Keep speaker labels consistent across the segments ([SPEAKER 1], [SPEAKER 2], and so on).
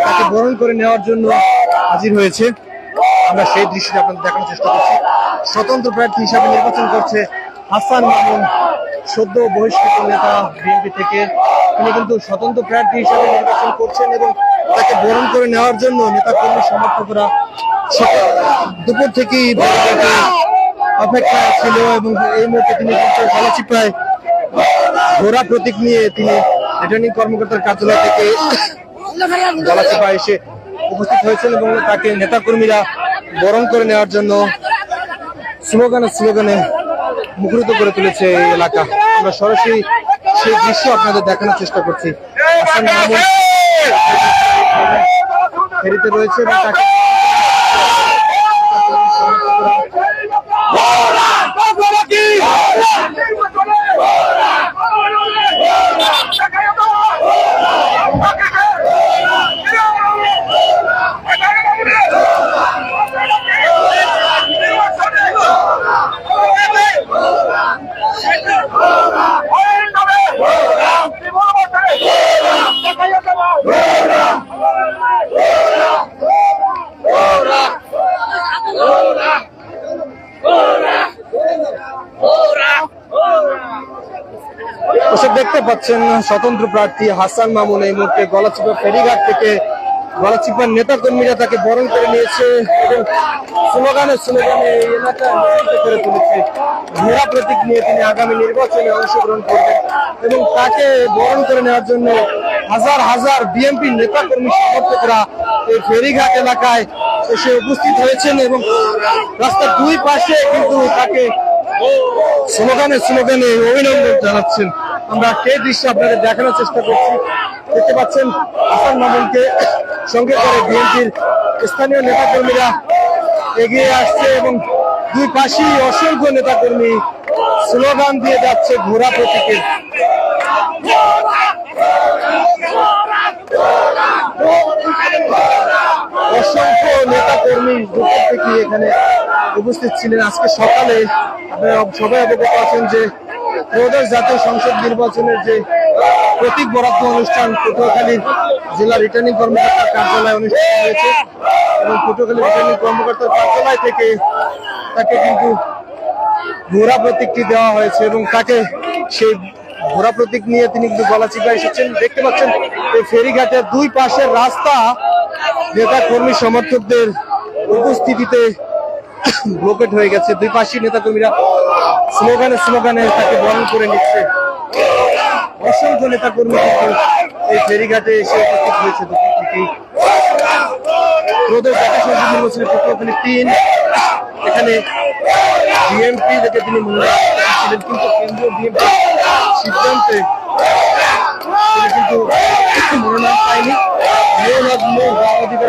[SPEAKER 1] তাকে বরণ করে নেওয়ার জন্য হাজির হয়েছে। আমরা সেই চেষ্টা করছি। স্বতন্ত্র প্রার্থী হিসাবে নির্বাচন করছে হাসান মামুন, সদ্য বহিষ্কৃত নেতা বিএনপি থেকে। তিনি কিন্তু স্বতন্ত্র প্রার্থী হিসাবে নির্বাচন করছেন এবং তাকে বরণ করে নেওয়ার জন্য নেতা কর্মী সমর্থকরা দুপুর থেকেই অপেক্ষা ছিল এবং এই মুহূর্তে তিনি গলাচিপায় ঘোড়া প্রতীক নিয়ে তিনি রিটার্নিং কর্মকর্তার কার্যালয় থেকে গলাচিপায় এসে উপস্থিত হয়েছেন এবং তাকে নেতাকর্মীরা বরণ করে নেওয়ার জন্য স্লোগানে স্লোগানে মুখরিত করে তুলেছে এই এলাকা। আমরা সরাসরি সেই দৃশ্য আপনাদের দেখানোর চেষ্টা করছি। ফেরিতে রয়েছে এবং তাকে Yeah! দর্শক দেখতে পাচ্ছেন, স্বতন্ত্র প্রার্থী হাসান মামুন এই মুহূর্তে গলাচিপা ফেরিঘাট থেকে গলাচিপার নেতা কর্মীরা তাকে বরণ করে নিয়েছে। এবং স্লোগানে স্লোগানে এই এলাকা করে তুলেছে। ঘোড়া প্রতীক নিয়ে তিনি আগামী নির্বাচনে অংশগ্রহণ করবেন এবং তাকে বরণ করে নেওয়ার জন্য হাজার হাজার বিএনপি নেতা কর্মী সমর্থকরা এই ফেরিঘাট এলাকায় এসে উপস্থিত হয়েছেন এবং রাস্তার দুই পাশে কিন্তু তাকে স্লোগানে স্লোগানে অভিনন্দন জানাচ্ছেন। আমরা কে দৃশ্য আপনাদের দেখানোর চেষ্টা করছি? দেখতে পাচ্ছেন হাসান মামুনকে সঙ্গে করে বিএনপির স্থানীয় নেতাকর্মীরা এগিয়ে আসছে এবং দুই পাশেই অসংখ্য নেতাকর্মী স্লোগান দিয়ে যাচ্ছে ঘোড়া প্রতীকের অসংখ্য নেতা কর্মী দুপুর থেকে এখানে উপস্থিত ছিলেন। আজকে সকালে আপনারা সবাই অবগত আছেন যে ত্রয়োদশ জাতীয় সংসদ নির্বাচনের যে প্রতীক বরাদ্দ অনুষ্ঠান পটুয়াখালীর জেলা রিটার্নিং কর্মকর্তার কার্যালয়ে অনুষ্ঠিত হয়েছে এবং পটুয়াখালী রিটার্নিং কর্মকর্তার কার্যালয় থেকে তাকে কিন্তু ঘোড়া প্রতীকটি দেওয়া হয়েছে এবং তাকে সেই ঘোড়া প্রতীক নিয়ে তিনি কিন্তু গলাচিপা এসেছেন। দেখতে পাচ্ছেন, এই ফেরিঘাটের দুই পাশের রাস্তা নেতা কর্মী সমর্থকদের উপস্থিতিতে ব্লকেট হয়ে গেছে। দুই পাশেই নেতা কর্মীরা স্লোগানে স্লোগানে তাকে বরণ করে নিচ্ছে। অসংখ্য নেতা কর্মী কিন্তু এই ফেরিঘাটে এসে উপস্থিত হয়েছে তিন এখানে বিএনপি থেকে তিনি কিন্তু কেন্দ্রীয় বিএনপি সিদ্ধান্তে তিনি কিন্তু মনোনয়ন পায়নি। মেয়নাথ মো অধিকার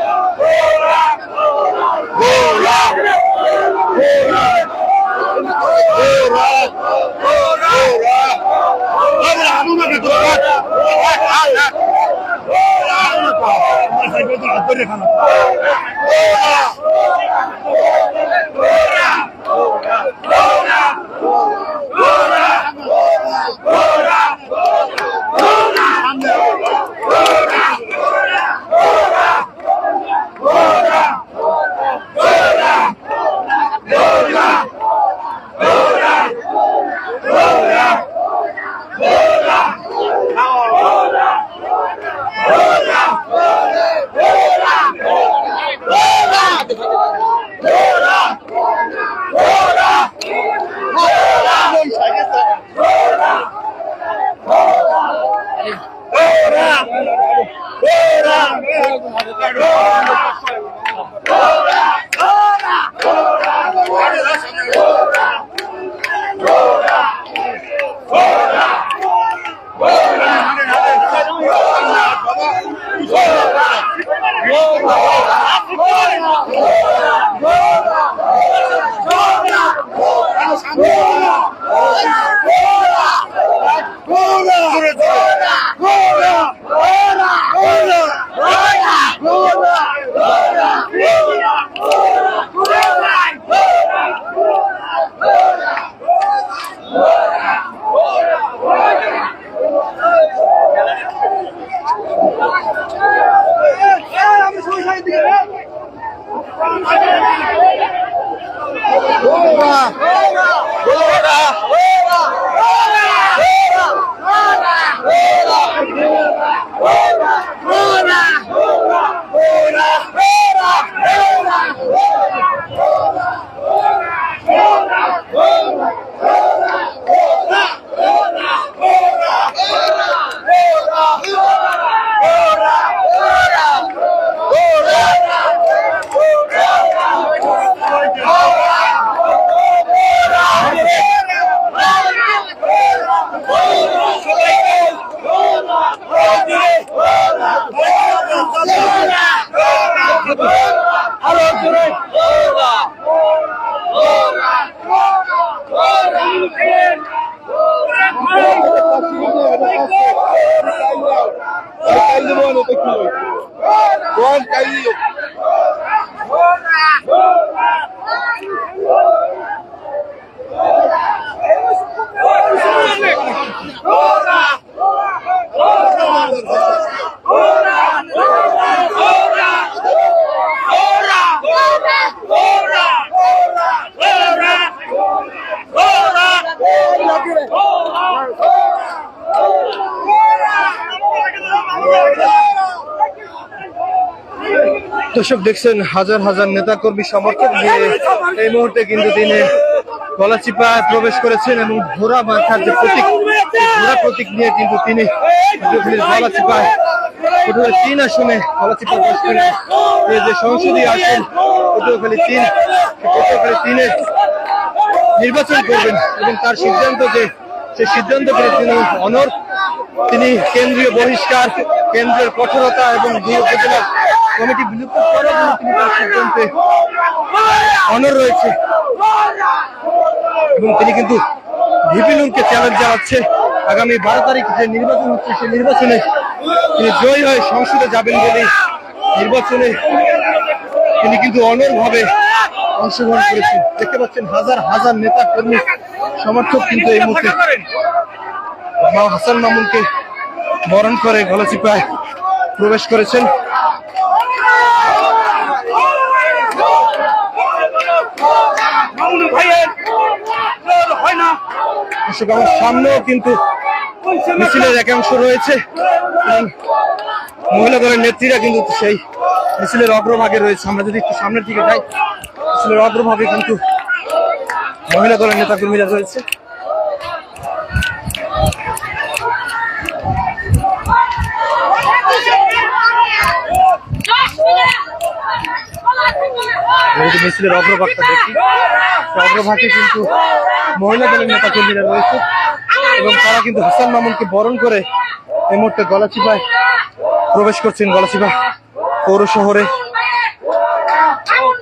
[SPEAKER 1] Oh, Whoa! দর্শক দেখছেন, হাজার হাজার নেতা কর্মী সমর্থক নিয়ে এই মুহূর্তে কিন্তু তিনি গলাচিপায় প্রবেশ করেছেন এবং ঘোড়া মাথার যে প্রতীক ঘোড়া প্রতীক নিয়ে কিন্তু তিনি গলাচিপায় তিন আসনে গলাচিপা যে সংসদীয় আসন, পটুয়াখালী তিন, পটুয়াখালী তিনে নির্বাচন করবেন এবং তার সিদ্ধান্ত যে, সেই সিদ্ধান্ত করে তিনি অনর, তিনি কেন্দ্রীয় বহিষ্কার, কেন্দ্রের কঠোরতা এবং দুই উপজেলা কমিটি বিলুপ্ত করার জন্য তিনি অনর রয়েছে। এবং তিনি কিন্তু ভিপিনুরকে চ্যালেঞ্জ জানাচ্ছে। আগামী বারো তারিখ যে নির্বাচন হচ্ছে, সেই নির্বাচনে তিনি জয়ী হয়ে সংসদে যাবেন বলে নির্বাচনে তিনি কিন্তু অনর ভাবে অংশগ্রহণ করেছেন। দেখতে পাচ্ছেন, হাজার হাজার নেতা কর্মী, সমর্থক কিন্তু এই মুহূর্তে হাসান মামুনকে বরণ করে গলাচিপায় প্রবেশ করেছেন।
[SPEAKER 2] মামুন ভাইয়ের হয় না।
[SPEAKER 1] আমার সামনেও কিন্তু মিছিলের একাংশ রয়েছে। মহিলা দলের নেত্রীরা কিন্তু সেই মিছিলের অগ্রভাগে রয়েছে। আমরা যদি একটু সামনের দিকে যাই, মিছিলের অগ্রভাগে কিন্তু মহিলা দলের নেতা কর্মীরা রয়েছে। যদি মিছিলের অগ্রভাগটা দেখি। অগ্রভাগে কিন্তু মহিলা দলের নেতা কর্মীরা রয়েছে। এবং তারা কিন্তু হাসান মামুনকে বরণ করে এই মুহূর্তে গলাচিপায় প্রবেশ করছেন গলাচিপা পৌর শহরে।
[SPEAKER 3] মামুন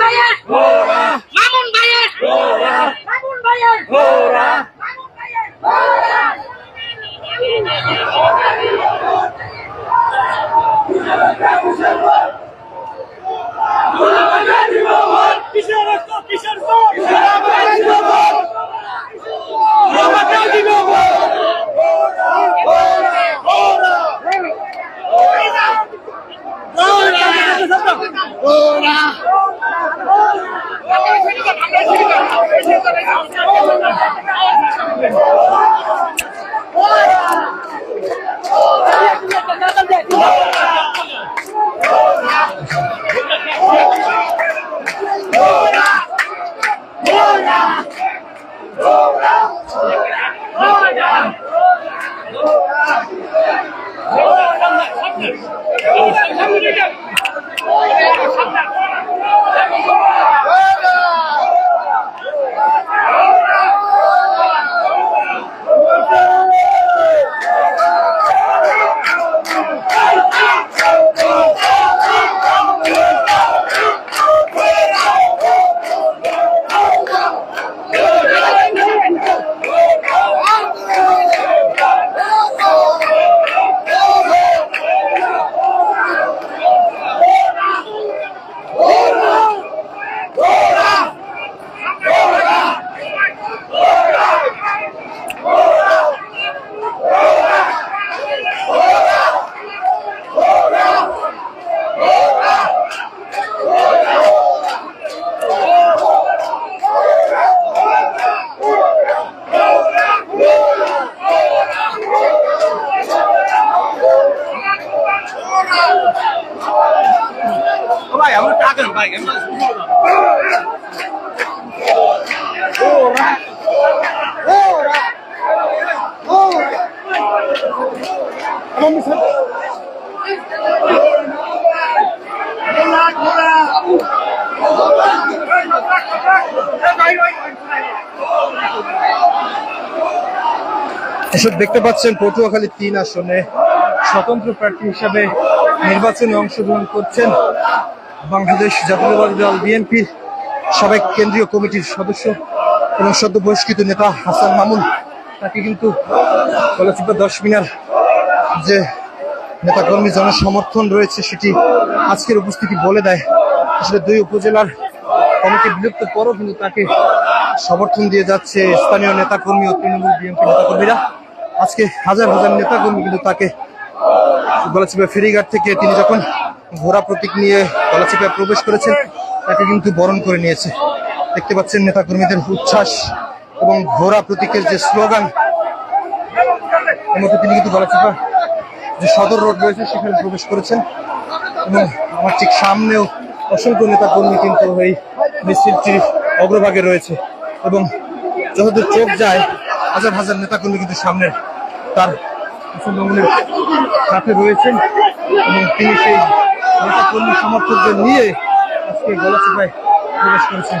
[SPEAKER 3] ভাইয়ের
[SPEAKER 1] এসব দেখতে পাচ্ছেন পটুয়াখালী তিন আসনে স্বতন্ত্র প্রার্থী হিসাবে নির্বাচনে অংশগ্রহণ করছেন বাংলাদেশ জাতীয়তাবাদী দল বিএনপি, সাবেক কেন্দ্রীয় কমিটির সদস্য এবং সদ্য বহিষ্কৃত নেতা হাসান মামুন। তাকে কিন্তু কলাচিপা দশ মিনার যে নেতাকর্মী জনসমর্থন রয়েছে সেটি আজকের উপস্থিতি বলে দেয়। আসলে দুই উপজেলার কমিটি বিলুপ্ত পরও কিন্তু তাকে সমর্থন দিয়ে যাচ্ছে স্থানীয় নেতাকর্মী ও তৃণমূল বিএনপি নেতাকর্মীরা। আজকে হাজার হাজার নেতাকর্মী কিন্তু তাকে গলাচিপা ফেরিঘাট থেকে তিনি যখন ঘোড়া প্রতীক নিয়ে গলাচিপায় প্রবেশ করেছেন, তাকে কিন্তু বরণ করে নিয়েছে। দেখতে পাচ্ছেন নেতাকর্মীদের উচ্ছ্বাস এবং ঘোড়া প্রতীকের যে স্লোগান মধ্যে তিনি কিন্তু গলাচিপা যে সদর রোড রয়েছে, সেখানে প্রবেশ করেছেন। এবং আমার ঠিক সামনেও অসংখ্য নেতা কর্মী কিন্তু এই মিছিলটির অগ্রভাগে রয়েছে। এবং যতদূর চোখ যায় হাজার হাজার নেতা কর্মী কিন্তু সামনে তার পশ্চিমবঙ্গের সাথে রয়েছেন এবং তিনি সেই নেতা কর্মী সমর্থকদের নিয়ে আজকে গলাচিপায় প্রবেশ করেছেন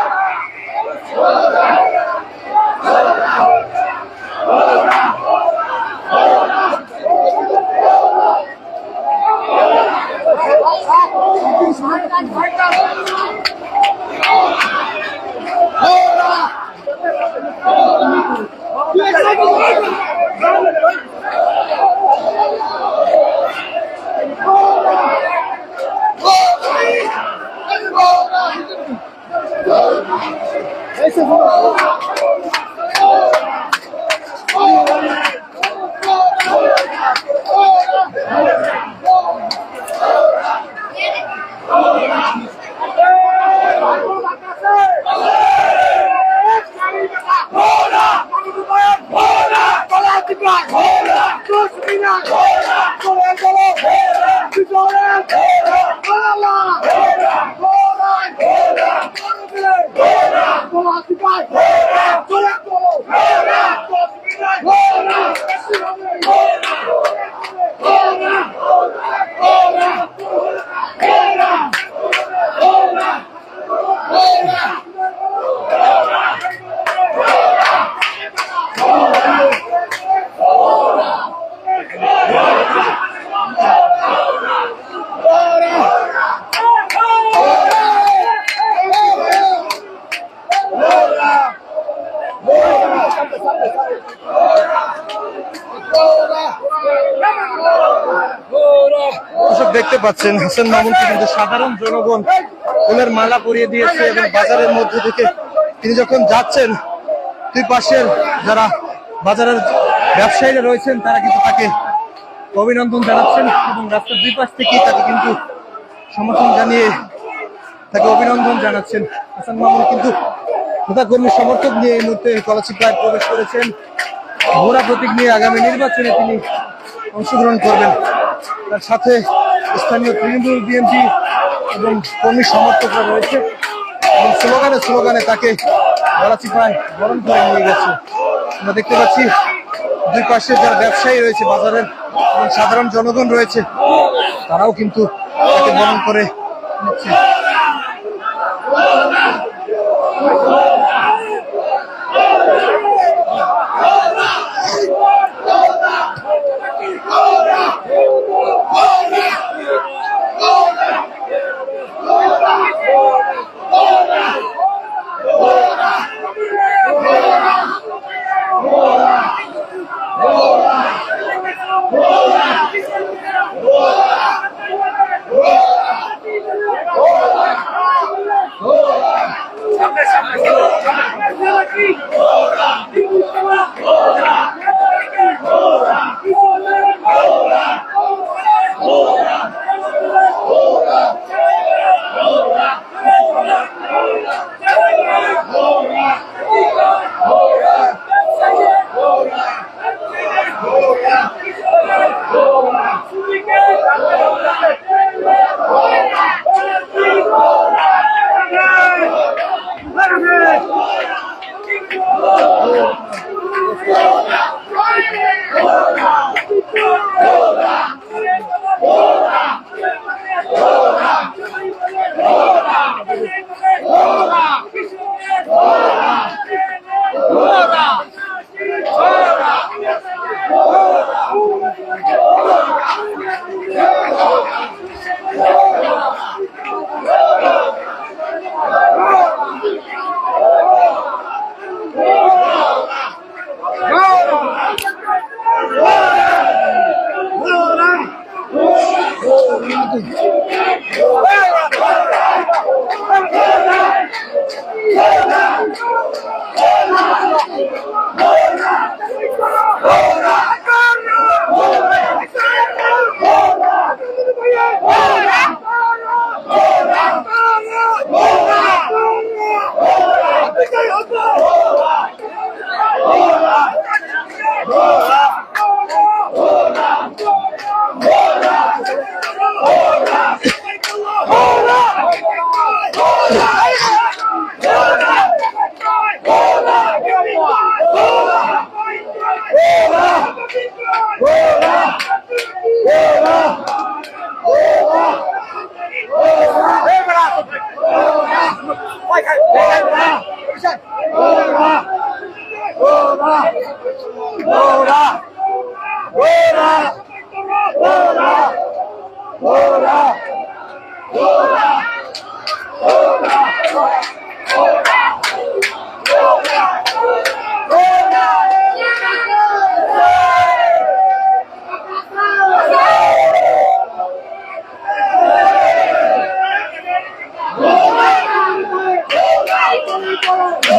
[SPEAKER 1] দেখতে পাচ্ছেন হাসান মামুনকে কিন্তু সাধারণ জনগণ ফুলের মালা পরিয়ে দিয়েছে এবং বাজারের মধ্যে থেকে তিনি যখন যাচ্ছেন, দুই পাশের যারা বাজারের ব্যবসায়ীরা রয়েছেন, তারা কিন্তু তাকে অভিনন্দন জানাচ্ছেন এবং রাস্তার দুই পাশ থেকেই তাকে কিন্তু সমর্থন জানিয়ে তাকে অভিনন্দন জানাচ্ছেন। হাসান মামুন কিন্তু নেতাকর্মী সমর্থক নিয়ে এই মুহূর্তে কলাচিপায় প্রবেশ করেছেন। ঘোড়া প্রতীক নিয়ে আগামী নির্বাচনে তিনি অংশগ্রহণ করবেন। তার সাথে স্থানীয় তৃণমূল বিএনপি এবং কর্মী সমর্থকরা রয়েছে। এবং স্লোগানে স্লোগানে তাকে গলাচিপায় বরণ করে নিয়ে গেছে। আমরা দেখতে পাচ্ছি, দুই পাশে যারা ব্যবসায়ী রয়েছে, বাজারের এবং সাধারণ জনগণ রয়েছে, তারাও কিন্তু তাকে বরণ করে নিচ্ছে।
[SPEAKER 4] Yeah. Oh,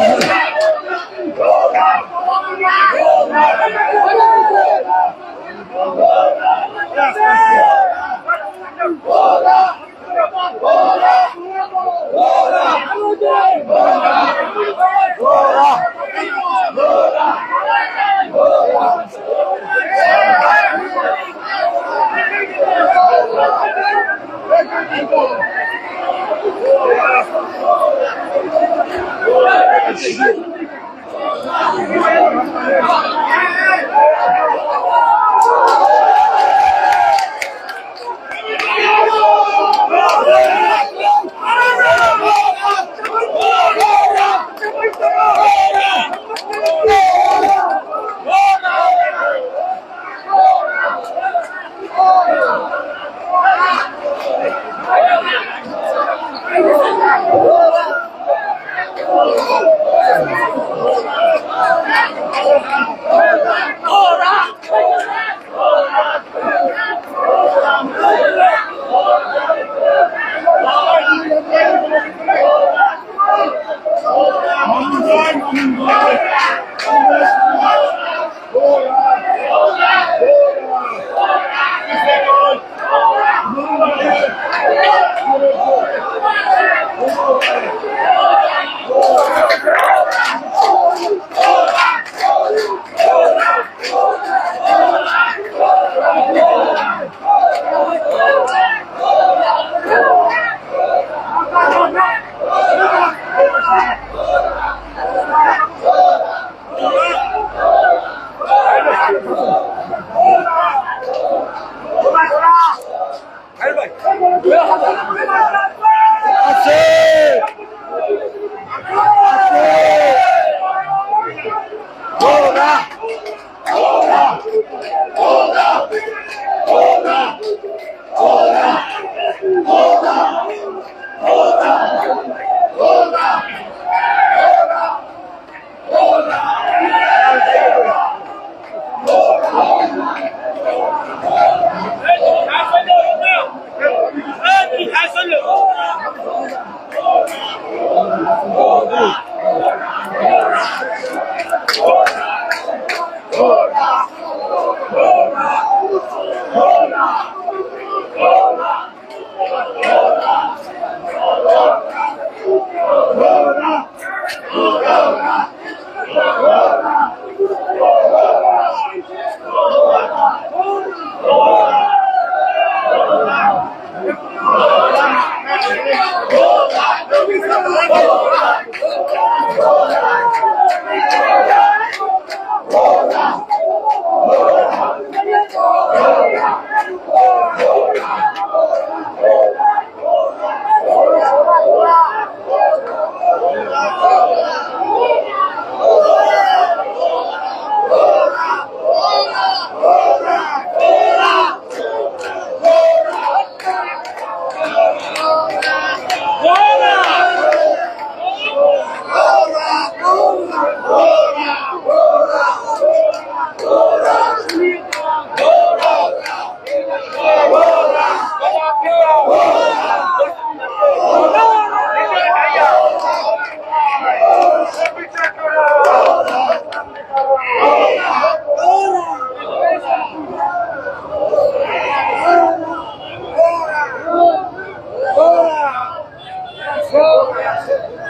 [SPEAKER 4] Coração!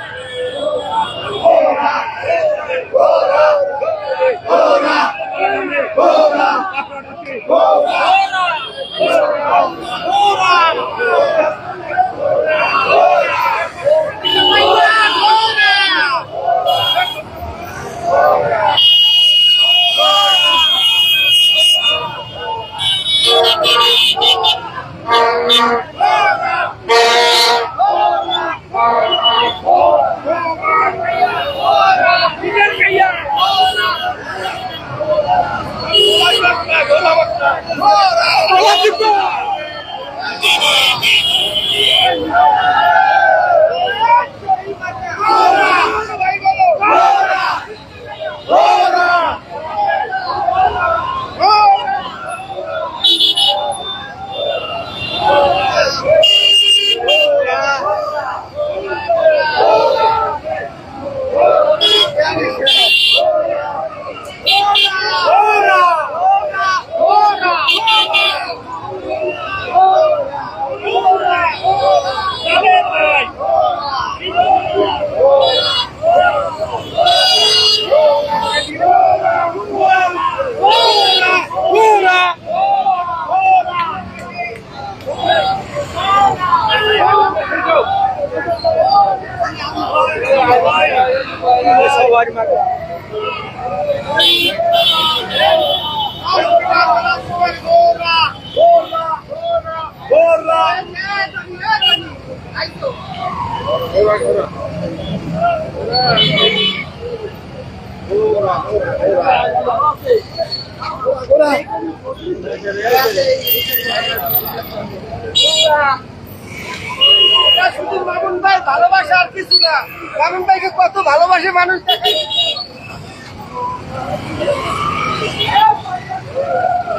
[SPEAKER 4] ভালোবাসা আর কিছু না মামুন ভাইকে কত ভালোবাসে মানুষ দেখে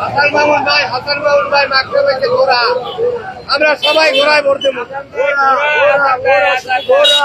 [SPEAKER 4] হাসান মামুন ভাই হাসান মামুন ভাই মাকে মেখে ঘোরা। আমরা সবাই ঘোরায় ভোট দেবো। ঘোরা